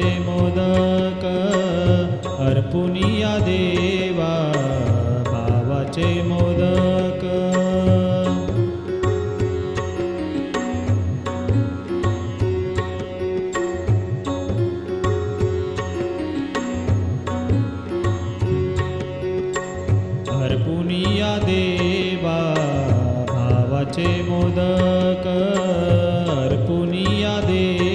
रव्याचे मोदक अर्पुनिया देवा भावाचे मोदक। अर्पुनिया देवा भावाचे मोदक अर्पुनिया देवा।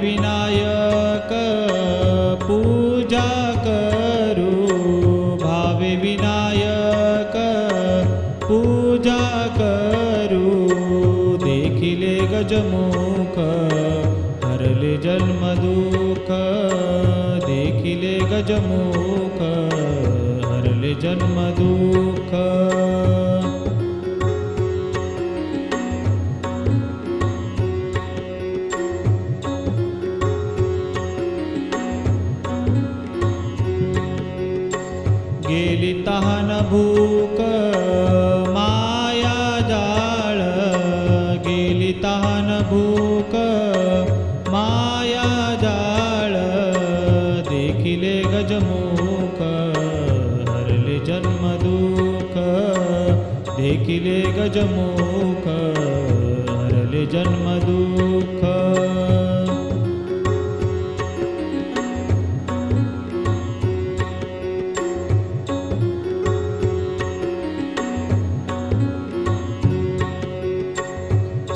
विनायक, पूजा करू। भावे विनायक, पूजा करू। देखिले गजमुख हरले जन्मदुःख देखिले गजमुख हरले जन्मदुःख देखिले गजमुख हरले जन्मदुःख देखिले गजमुख हरले जन्मदुःख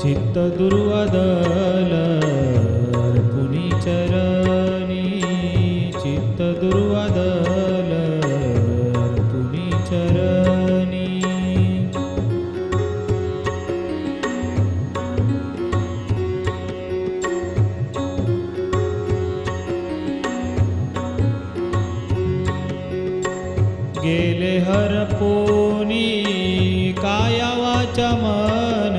चित्त दुर्वदल चित्त तुम्ही चरणी गेले हरपोनी काया वाचा मन।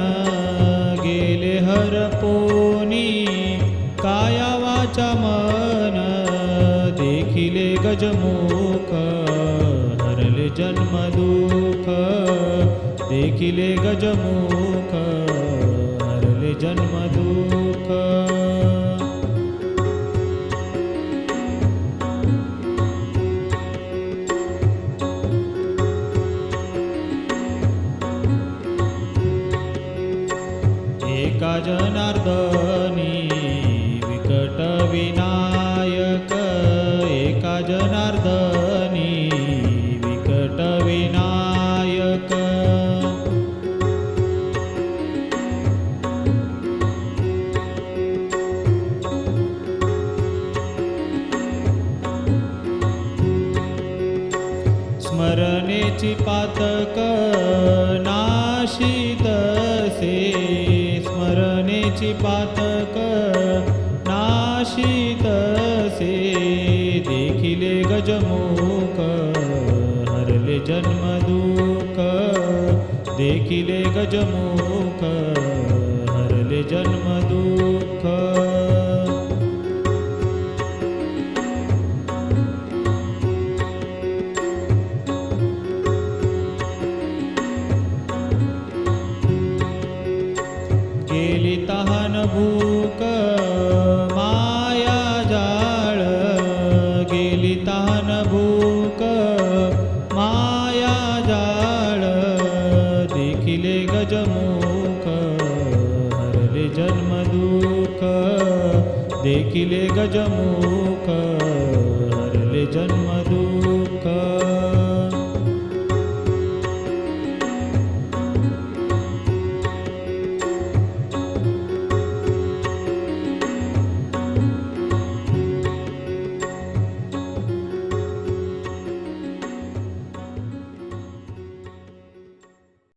गेले हरपोनी हरले जन्मदुःख। देखिले गजमुख हरले जन्मदुःख। एका जनार्दनी विकट विनायक। एका जनार्दनी पातक नाशित से स्मरणेची पातक नाशित से देखिले गजमुख, हरले जन्मदुःख देखिले गजमुख, हरले जन्मदुःख देखिले गजमुख